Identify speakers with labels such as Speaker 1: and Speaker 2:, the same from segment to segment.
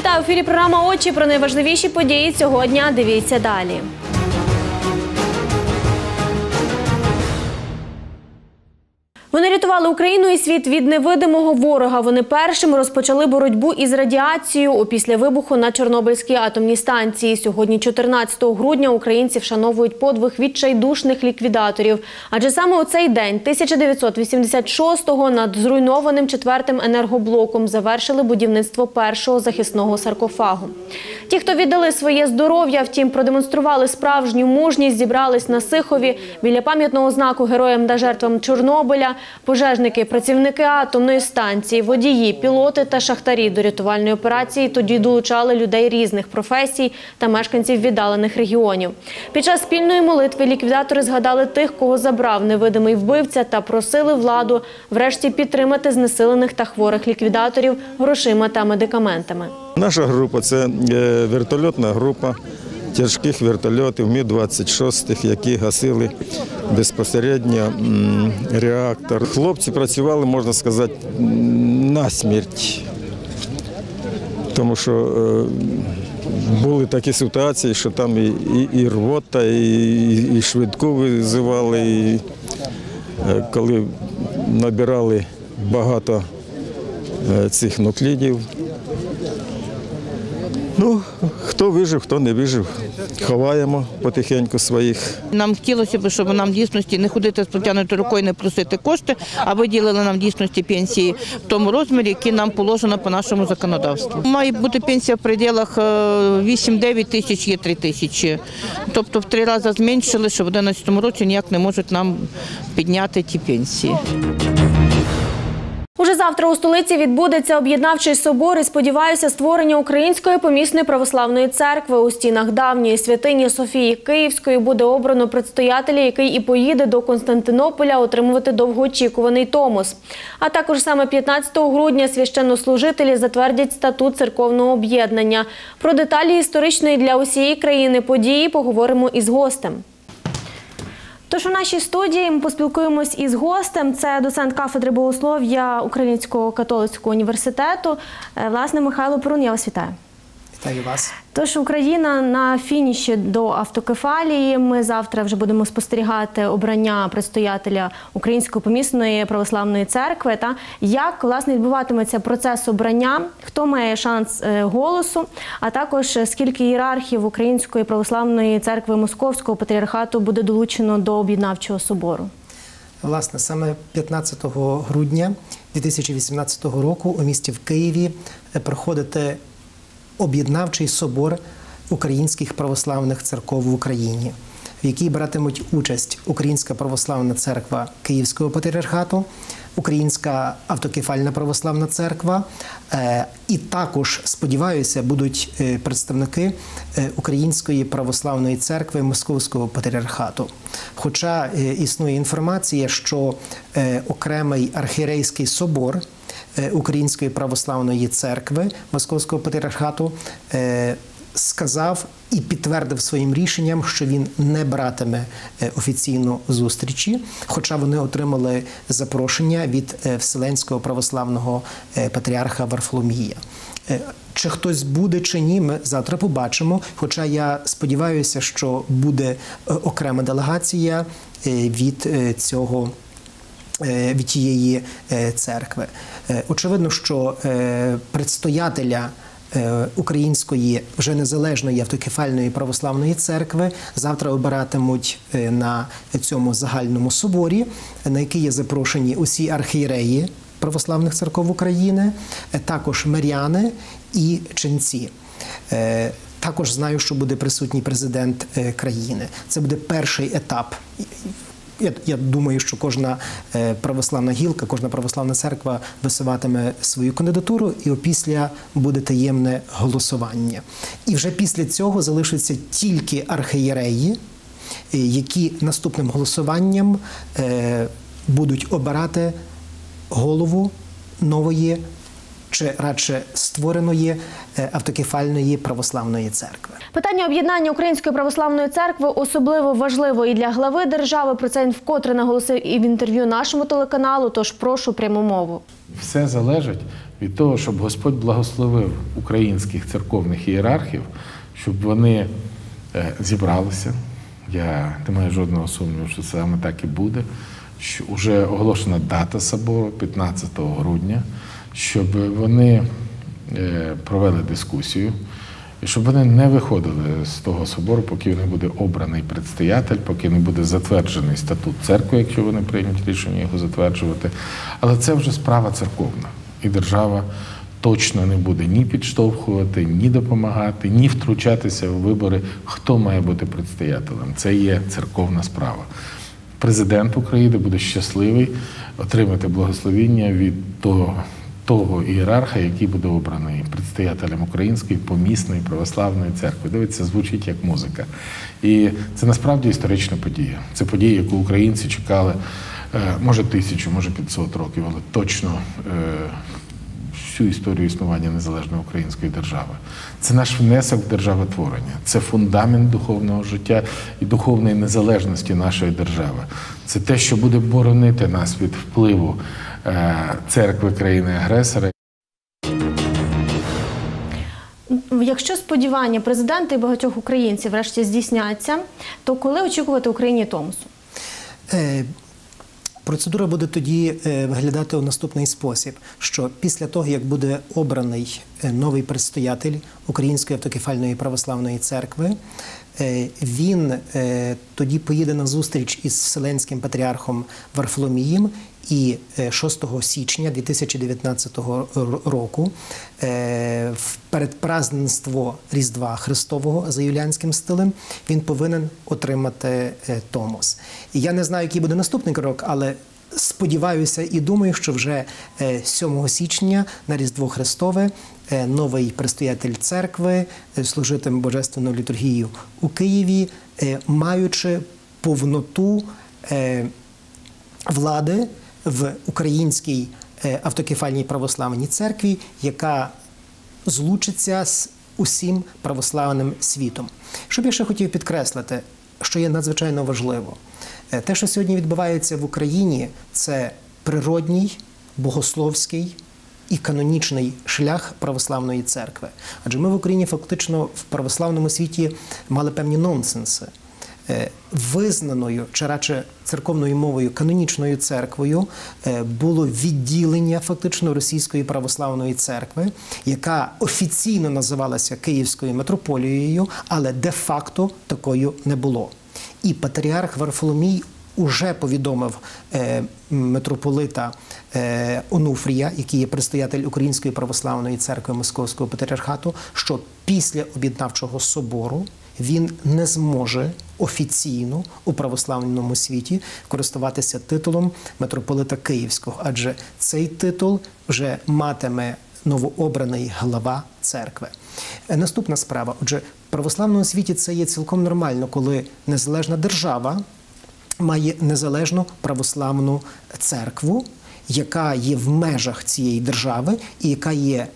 Speaker 1: Вітаю в ефірі програма Очі про найважливіші події цього дня. Дивіться далі. Вони рятували Україну і світ від невидимого ворога. Вони першими розпочали боротьбу із радіацією опісля вибуху на Чорнобильській атомній станції. Сьогодні, 14 грудня, українці вшановують подвиг відчайдушних ліквідаторів. Адже саме у цей день, 1986-го, над зруйнованим четвертим енергоблоком завершили будівництво першого захисного саркофагу. Ті, хто віддали своє здоров'я, втім продемонстрували справжню мужність, зібрались на Сихові біля пам'ятного знаку героям та жертвам Чорнобиля. Пожежники, працівники атомної станції, водії, пілоти та шахтарі до рятувальної операції тоді долучали людей різних професій та мешканців віддалених регіонів. Під час спільної молитви ліквідатори згадали тих, кого забрав невидимий вбивця, та просили владу врешті підтримати знесилених та хворих ліквідаторів грошима та медикаментами.
Speaker 2: Наша група це е, вертольотна група тяжких вертольотів Мі-26, які гасили безпосередньо реактор. Хлопці працювали, можна сказати, на смерть. Тому що е, були такі ситуації, що там і, і, і рвота, і, і швидку визивали, і е, коли набирали багато е, цих нуклідів. Ну, хто вижив, хто не вижив. Ховаємо потихеньку своїх.
Speaker 3: Нам хотілося б, щоб нам в дійсності не ходити з протягнутою рукою, не просити кошти, а виділили нам в дійсності пенсії в тому розмірі, який нам положено по нашому законодавству. Має бути пенсія в пределах е, 8-9 тисяч, є 3 тисячі. Тобто в три рази зменшили, що в 2011 році ніяк не можуть нам підняти ті пенсії.
Speaker 1: Уже завтра у столиці відбудеться об'єднавчий собор і сподіваюся створення Української помісної православної церкви у стінах давньої святині Софії Київської буде обрано предстоятеля, який і поїде до Константинополя отримувати довгоочікуваний томос. А також саме 15 грудня священнослужителі затвердять статут церковного об'єднання. Про деталі історичної для усієї країни події поговоримо із гостем. Тож у нашій студії ми поспілкуємось із гостем. Це доцент кафедри богослов'я Українського католицького університету. Е, Власне, Михайло Перун, я вас вітаю.
Speaker 4: Вітаю вас.
Speaker 1: Тож Україна на фініші до автокефалії. Ми завтра вже будемо спостерігати обрання предстоятеля Української помісної православної церкви. Та як власне відбуватиметься процес обрання, хто має шанс е, голосу, а також е, скільки ієрархів Української православної церкви Московського патріархату буде долучено до об'єднавчого собору.
Speaker 4: Власне, саме 15 грудня 2018 року у місті в Києві е, проходить об'єднавчий собор українських православних церков в Україні, в якій братимуть участь Українська православна церква Київського патріархату, Українська автокефальна православна церква, е, і також сподіваюся, будуть е, представники е, Української православної церкви Московського патріархату. Хоча існує інформація, що окремий архієрейський собор. Е, Української православної церкви Московського патріархату е, сказав і підтвердив своїм рішенням, що він не братиме е, офіційно зустрічі, хоча вони отримали запрошення від Вселенського православного патріарха Варфоломія. Чи хтось буде чи ні, ми завтра побачимо. Хоча я сподіваюся, що буде окрема делегація від цього від тієї е, церкви. Е, Очевидно, що е, предстоятеля е, Української вже незалежної автокефальної православної церкви завтра обиратимуть е, на цьому загальному соборі, на який є запрошені усі архієреї православних церков України, е, також миряни і ченці. Е, Також знаю, що буде присутній президент е, країни. Це буде перший етап. Я, я думаю, що кожна е, православна гілка, кожна православна церква висуватиме свою кандидатуру, і опісля буде таємне голосування. І вже після цього залишаться тільки архієреї, е, які наступним голосуванням е, будуть обирати голову нової чи радше створеної е, автокефальної православної церкви.
Speaker 1: Питання об'єднання Української православної церкви особливо важливо і для глави держави. Про це він вкотре наголосив і в інтерв'ю нашому телеканалу. Тож прошу пряму мову.
Speaker 5: Все залежить від того, щоб Господь благословив українських церковних ієрархів, щоб вони е, зібралися. Я не маю жодного сумніву, що саме так і буде. Що вже оголошена дата собору 15 грудня, щоб вони е, провели дискусію, і щоб вони не виходили з того собору, поки не буде обраний предстоятель, поки не буде затверджений статут церкви, якщо вони приймуть рішення його затверджувати. Але це вже справа церковна, і держава точно не буде ні підштовхувати, ні допомагати, ні втручатися в вибори, хто має бути предстоятелем. Це є церковна справа. Президент України буде щасливий отримати благословіння від того, того ієрарха, який буде обраний предстоятелем Української помісної православної церкви. Дивиться, звучить як музика. І це насправді історична подія. Це подія, яку українці чекали, е, може, тисячу, може 500 років, але точно е, всю історію існування незалежної української держави. Це наш внесок в державотворення, це фундамент духовного життя і духовної незалежності нашої держави. Це те, що буде боронити нас від впливу церкви країни-агресора.
Speaker 1: Якщо сподівання президента і багатьох українців врешті здійсняться, то коли очікувати Україні Томосу?
Speaker 4: Е, Процедура буде тоді е, виглядати у наступний спосіб: що після того, як буде обраний е, новий предстоятель Української автокефальної православної церкви, е, він е, тоді поїде на зустріч із Вселенським патріархом Варфоломієм. І е, 6 січня 2019 р- року е, в передпраздненство Різдва Христового за юліанським стилем він повинен отримати е, Томос. Я не знаю, який буде наступний крок, але сподіваюся і думаю, що вже е, 7 січня на Різдво Христове е, новий предстоятель церкви е, служитиме божественну літургію у Києві, е, маючи повноту. е, влади в українській е, автокефальній православній церкві, яка злучиться з усім православним світом. Що б я ще хотів підкреслити, що є надзвичайно важливо, Е, те, що сьогодні відбувається в Україні, це природній, богословський і канонічний шлях православної церкви. Адже ми в Україні фактично в православному світі мали певні нонсенси. Е, Визнаною чи радше церковною мовою канонічною церквою е, було відділення фактично російської православної церкви, яка офіційно називалася Київською митрополією, але де-факто такою не було. І патріарх Варфоломій уже повідомив е, митрополита е, Онуфрія, який є предстоятель Української православної церкви Московського патріархату, що після об'єднавчого собору він не зможе офіційно у православному світі користуватися титулом митрополита Київського, адже цей титул вже матиме новообраний глава церкви. Е, Наступна справа. Отже, в православному світі це є цілком нормально, коли незалежна держава має незалежну православну церкву, яка є в межах цієї держави і яка є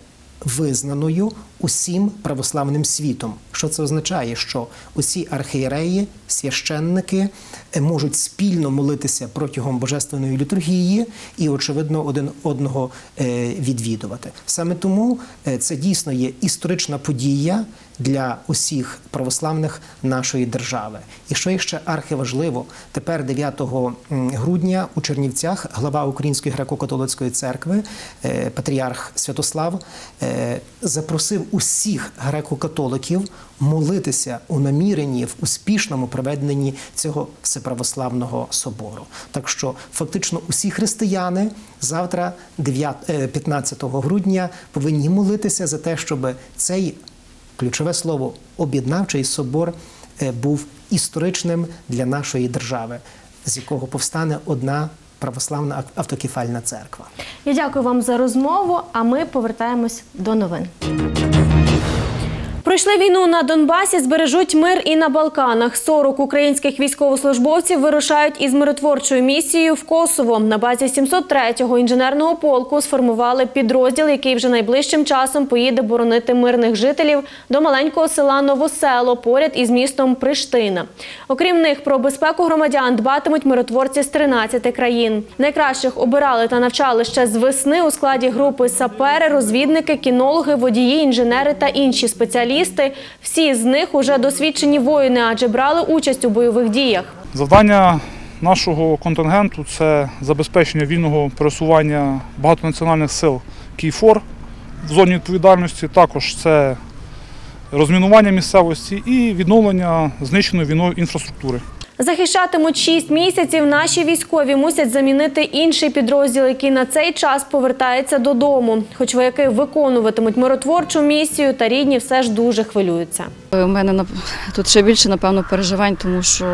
Speaker 4: визнаною усім православним світом. Що це означає? Що усі архієреї, священники е, можуть спільно молитися протягом божественної літургії і, очевидно, один одного е, відвідувати. Саме тому е, це дійсно є історична подія для усіх православних нашої держави. І що ще архиважливо, тепер 9 грудня у Чернівцях глава Української греко-католицької церкви, патріарх Святослав, запросив усіх греко-католиків молитися у наміренні в успішному проведенні цього всеправославного собору. Так що фактично усі християни завтра, 9, е, 15 грудня, повинні молитися за те, щоб цей ключове слово об'єднавчий собор е, був історичним для нашої держави, з якого повстане одна православна ав- автокефальна церква.
Speaker 1: Я дякую вам за розмову. А ми повертаємось до новин. Про Пройшли війну на Донбасі, збережуть мир і на Балканах. 40 українських військовослужбовців вирушають із миротворчою місією в Косово. На базі 703-го інженерного полку сформували підрозділ, який вже найближчим часом поїде боронити мирних жителів до маленького села Новосело поряд із містом Приштина. Окрім них, про безпеку громадян дбатимуть миротворці з 13 країн. Найкращих обирали та навчали ще з весни у складі групи сапери, розвідники, кінологи, водії, інженери та інші спеціалісти. Всі з них уже досвідчені воїни, адже брали участь у бойових діях.
Speaker 6: Завдання нашого контингенту це забезпечення вільного пересування багатонаціональних сил Кійфор в зоні відповідальності. Також це розмінування місцевості і відновлення знищеної війною інфраструктури.
Speaker 1: Захищатимуть 6 місяців. Наші військові мусять замінити інший підрозділ, який на цей час повертається додому. Хоч вояки виконуватимуть миротворчу місію, та рідні все ж дуже хвилюються.
Speaker 7: У мене тут ще більше, напевно, переживань, тому що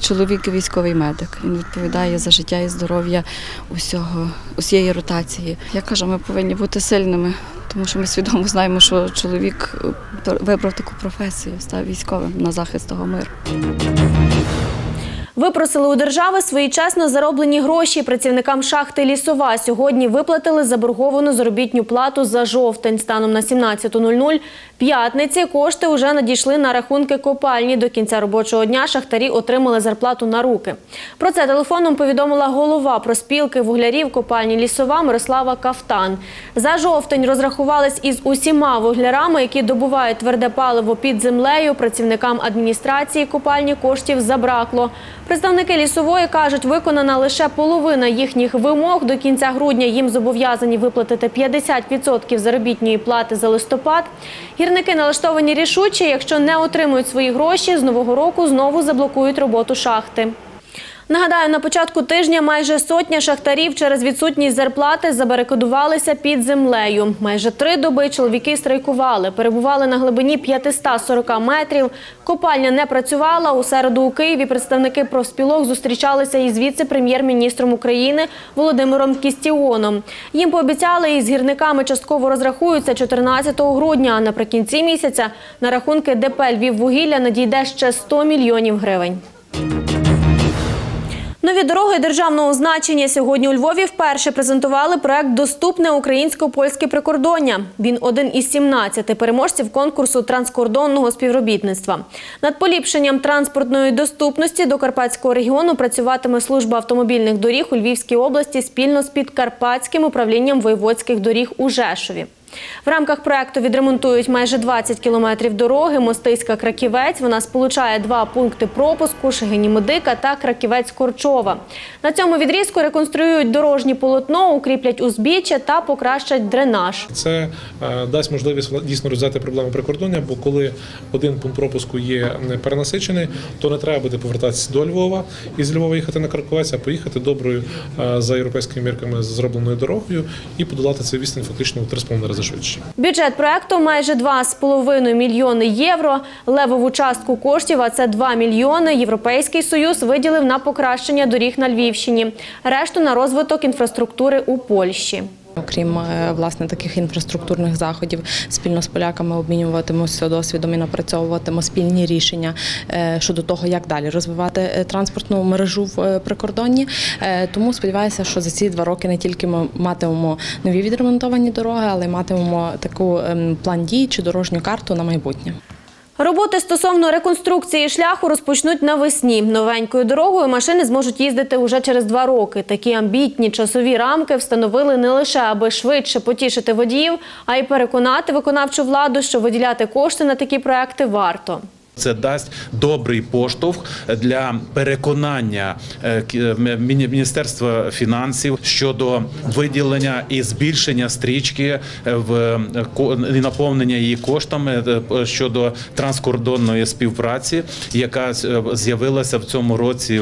Speaker 7: чоловік військовий медик. Він відповідає за життя і здоров'я усього, усієї ротації. Я кажу, ми повинні бути сильними, тому що ми свідомо знаємо, що чоловік е, вибрав таку професію, став військовим на захист того миру.
Speaker 1: Випросили у держави свої чесно зароблені гроші. Працівникам шахти Лісова сьогодні виплатили заборговану заробітню плату за жовтень. Станом на 17.00 п'ятниці кошти вже надійшли на рахунки копальні. До кінця робочого дня шахтарі отримали зарплату на руки. Про це телефоном повідомила голова проспілки вуглярів копальні Лісова Мирослава Кафтан. За жовтень розрахувались із усіма вуглярами, які добувають тверде паливо під землею. Працівникам адміністрації копальні коштів забракло. Представники лісової кажуть, виконана лише половина їхніх вимог. До кінця грудня їм зобов'язані виплатити 50% заробітної плати за листопад. Гірники налаштовані рішуче, якщо не отримують свої гроші, з нового року знову заблокують роботу шахти. Нагадаю, на початку тижня майже сотня шахтарів через відсутність зарплати забарикадувалися під землею. Майже три доби чоловіки страйкували, перебували на глибині 540 метрів. Копальня не працювала. У середу у Києві представники профспілок зустрічалися із віце-прем'єр-міністром України Володимиром Кістіоном. Їм пообіцяли із гірниками частково розрахуються 14 грудня. А наприкінці місяця на рахунки ДП «Львіввугілля» надійде ще 100 мільйонів гривень. Нові дороги державного значення сьогодні у Львові вперше презентували проект Доступне українсько-польське прикордоння. Він один із 17 переможців конкурсу транскордонного співробітництва. Над поліпшенням транспортної доступності до Карпатського регіону працюватиме служба автомобільних доріг у Львівській області спільно з Підкарпатським управлінням воєводських доріг у Жешові. В рамках проекту відремонтують майже 20 кілометрів дороги. Мостиська-Краківець. Вона сполучає два пункти пропуску Шегині-Медика та Краківець-Корчова. На цьому відрізку реконструюють дорожнє полотно, укріплять узбіччя та покращать дренаж.
Speaker 8: Це е, дасть можливість дійсно розв'язати проблему прикордоння, бо коли один пункт пропуску є перенасичений, то не треба буде повертатися до Львова і з Львова їхати на Карковець, а поїхати доброю е, за європейськими мірками зробленою дорогою і подолати цей відстань фактично у 3,5 рази швидше.
Speaker 1: Бюджет проекту майже 2,5 мільйони євро. Левову частку коштів, а це 2 мільйони, Європейський Союз виділив на покращення доріг на Львівщині. Решту на розвиток інфраструктури у Польщі.
Speaker 9: Окрім е, власне таких інфраструктурних заходів, спільно з поляками обмінюватимося досвідом і напрацьовуватимо спільні рішення е, щодо того, як далі розвивати е, транспортну мережу в прикордонні. Тому сподіваюся, що за ці два роки не тільки ми матимемо нові відремонтовані дороги, але й матимемо таку ем, план дій чи дорожню карту на майбутнє.
Speaker 1: Роботи стосовно реконструкції шляху розпочнуть навесні. Новенькою дорогою машини зможуть їздити уже через два роки. Такі амбітні часові рамки встановили не лише аби швидше потішити водіїв, а й переконати виконавчу владу, що виділяти кошти на такі проекти варто.
Speaker 10: Це дасть добрий поштовх для переконання е, е, Міні- Міністерства фінансів щодо виділення і збільшення стрічки е, в і наповнення її коштами щодо транскордонної співпраці, яка з'явилася в цьому році.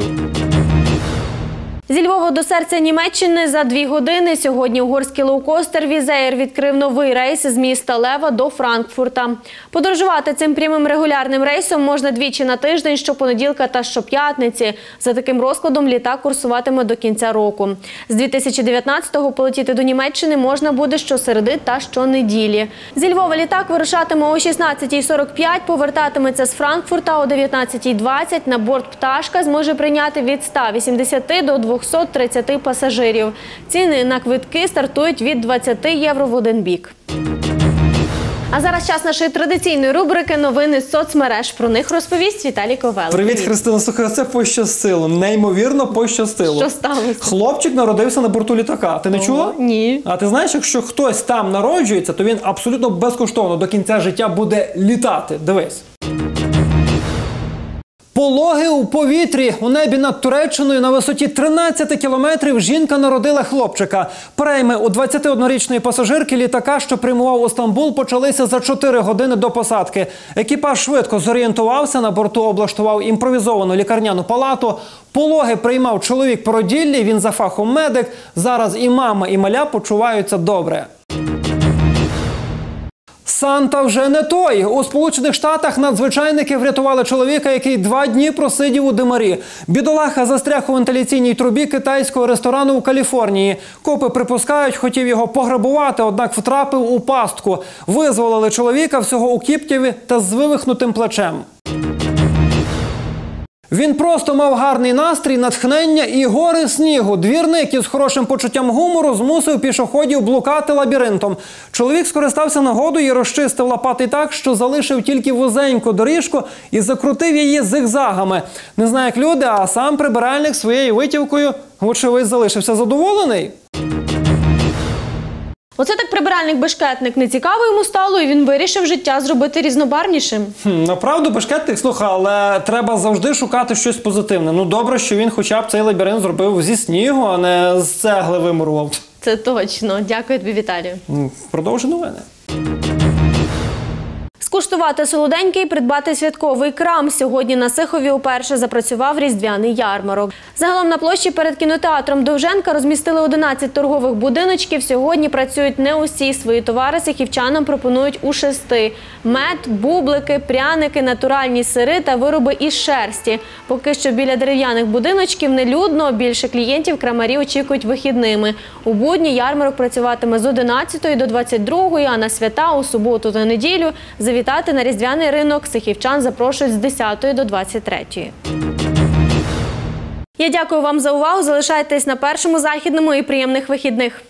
Speaker 1: Зі Львова до серця Німеччини за дві години сьогодні угорський лоукостер Візеєр відкрив новий рейс з міста Лева до Франкфурта. Подорожувати цим прямим регулярним рейсом можна двічі на тиждень, щопонеділка та щоп'ятниці. За таким розкладом літак курсуватиме до кінця року. З 2019-го полетіти до Німеччини можна буде щосереди та щонеділі. Зі Львова літак вирушатиме о 16.45, повертатиметься з Франкфурта о 19.20. На борт пташка зможе прийняти від 180 до 230 пасажирів. Ціни на квитки стартують від 20 євро в один бік. А зараз час нашої традиційної рубрики Новини з соцмереж. Про них розповість Віталій Ковел.
Speaker 11: Привіт, Христина. Слухай, це пощастило. Неймовірно пощастило.
Speaker 1: Що сталося?
Speaker 11: Хлопчик народився на борту літака. Ти не чула?
Speaker 1: Ні.
Speaker 11: А ти знаєш, якщо хтось там народжується, то він абсолютно безкоштовно до кінця життя буде літати. Дивись. Пологи у повітрі у небі над Туреччиною на висоті 13 кілометрів жінка народила хлопчика. Прийми у 21-річної пасажирки літака, що прямував у Стамбул, почалися за 4 години до посадки. Екіпаж швидко зорієнтувався на борту, облаштував імпровізовану лікарняну палату. Пологи приймав чоловік породіллі. Він за фахом медик. Зараз і мама, і маля почуваються добре. Санта вже не той. У Сполучених Штатах надзвичайники врятували чоловіка, який два дні просидів у димарі. Бідолаха застряг у вентиляційній трубі китайського ресторану у Каліфорнії. Копи припускають, хотів його пограбувати, однак втрапив у пастку. Визволили чоловіка всього у Кіптєві та з вивихнутим плечем. Він просто мав гарний настрій, натхнення і гори снігу. Двірник із хорошим почуттям гумору змусив пішоходів блукати лабіринтом. Чоловік скористався нагодою і розчистив лопати так, що залишив тільки вузеньку доріжку і закрутив її зигзагами. Не знаю, як люди, а сам прибиральник своєю витівкою, вочевидь, залишився задоволений.
Speaker 1: Оце так прибиральник-бешкетник не цікаво йому стало, і він вирішив життя зробити різнобарвнішим.
Speaker 11: Хм, Направду, бешкетник, слухай, але треба завжди шукати щось позитивне. Ну добре, що він хоча б цей лабіринт зробив зі снігу, а не з цегли вимурував.
Speaker 1: Це точно. Дякую тобі, Віталію.
Speaker 11: М, Продовжуй новини.
Speaker 1: Скуштувати солоденький, придбати святковий крам. Сьогодні на Сихові уперше запрацював різдвяний ярмарок. Загалом на площі перед кінотеатром Довженка розмістили 11 торгових будиночків. Сьогодні працюють не усі. Свої товари сихівчанам пропонують у шести: мед, бублики, пряники, натуральні сири та вироби із шерсті. Поки що біля дерев'яних будиночків нелюдно. Більше клієнтів крамарі очікують вихідними. У будні ярмарок працюватиме з 11 до 22, а на свята у суботу та неділю завітати на різдвяний ринок сихівчан запрошують з 10 до 23. Я дякую вам за увагу. Залишайтесь на першому західному і приємних вихідних.